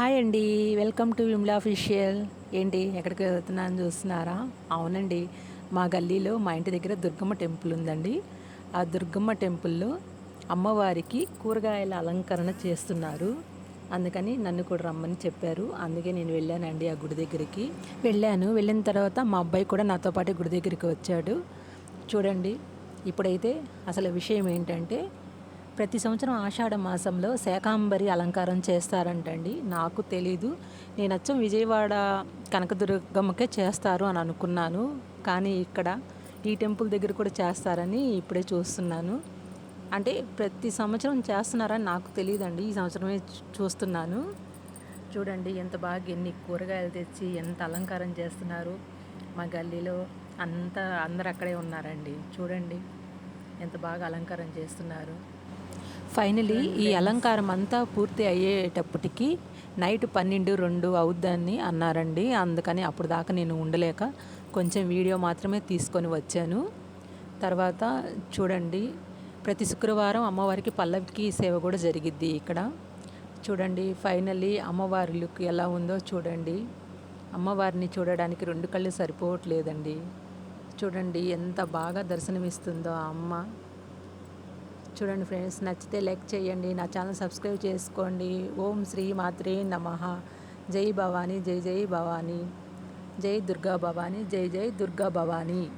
Hi అండి. Welcome to Vimla official. ఏంటి ఎక్కడికి వెళ్తున్నాను చూస్తున్నారా? అవునండి. మా గల్లీలో మా ఇంటి దగ్గర దుర్గమ్మ టెంపుల్ ఉందండి. ఆ దుర్గమ్మ టెంపుల్లో అమ్మవారికి కూరగాయల అలంకరణ చేస్తున్నారు. అందుకని నన్ను కూడా రమ్మని చెప్పారు. అందుకే నేను వెళ్ళానండి ఆ గుడి దగ్గరికి. వెళ్ళాను. వెళ్ళిన తర్వాత మా అబ్బాయి కూడా నాతో పాటు గుడి దగ్గరికి వచ్చాడు. చూడండి. ఇప్పుడైతే అసలు విషయం ఏంటంటే ప్రతి సంవత్సరం ఆషాఢ మాసంలో శాకాంబరి అలంకారం చేస్తారంటండి. నాకు తెలీదు. నేను అచ్చం విజయవాడ కనకదుర్గమ్మకే చేస్తారు అని అనుకున్నాను. కానీ ఇక్కడ ఈ టెంపుల్ దగ్గర కూడా చేస్తారని ఇప్పుడే చూస్తున్నాను. అంటే ప్రతి సంవత్సరం చేస్తున్నారని నాకు తెలియదండి ఈ సంవత్సరమే చూస్తున్నాను. చూడండి ఎంత బాగా ఎన్ని కూరగాయలు తెచ్చి ఎంత అలంకారం చేస్తున్నారు. మా గల్లీలో అంతా అందరు అక్కడే ఉన్నారండి. చూడండి ఎంత బాగా అలంకారం చేస్తున్నారు. ఫైనలీ ఈ అలంకారం అంతా పూర్తి అయ్యేటప్పటికి నైట్ పన్నెండు రెండు అవుద్దని అన్నారండి. అందుకని అప్పుడు దాకా నేను ఉండలేక కొంచెం వీడియో మాత్రమే తీసుకొని వచ్చాను. తర్వాత చూడండి ప్రతి శుక్రవారం అమ్మవారికి పల్లవికి సేవ కూడా జరిగిద్ది ఇక్కడ. చూడండి ఫైనల్లీ అమ్మవారి లుక్ ఎలా ఉందో చూడండి. అమ్మవారిని చూడడానికి రెండు కళ్ళు సరిపోవట్లేదండి. చూడండి ఎంత బాగా దర్శనమిస్తుందో ఆ అమ్మ. చూడండి ఫ్రెండ్స్ నచ్చితే లైక్ చేయండి నా ఛానల్ సబ్స్క్రైబ్ చేసుకోండి. ఓం శ్రీ మాత్రే నమః. జై భవానీ జై జై భవానీ. జై దుర్గా భవానీ జై జై దుర్గా భవానీ.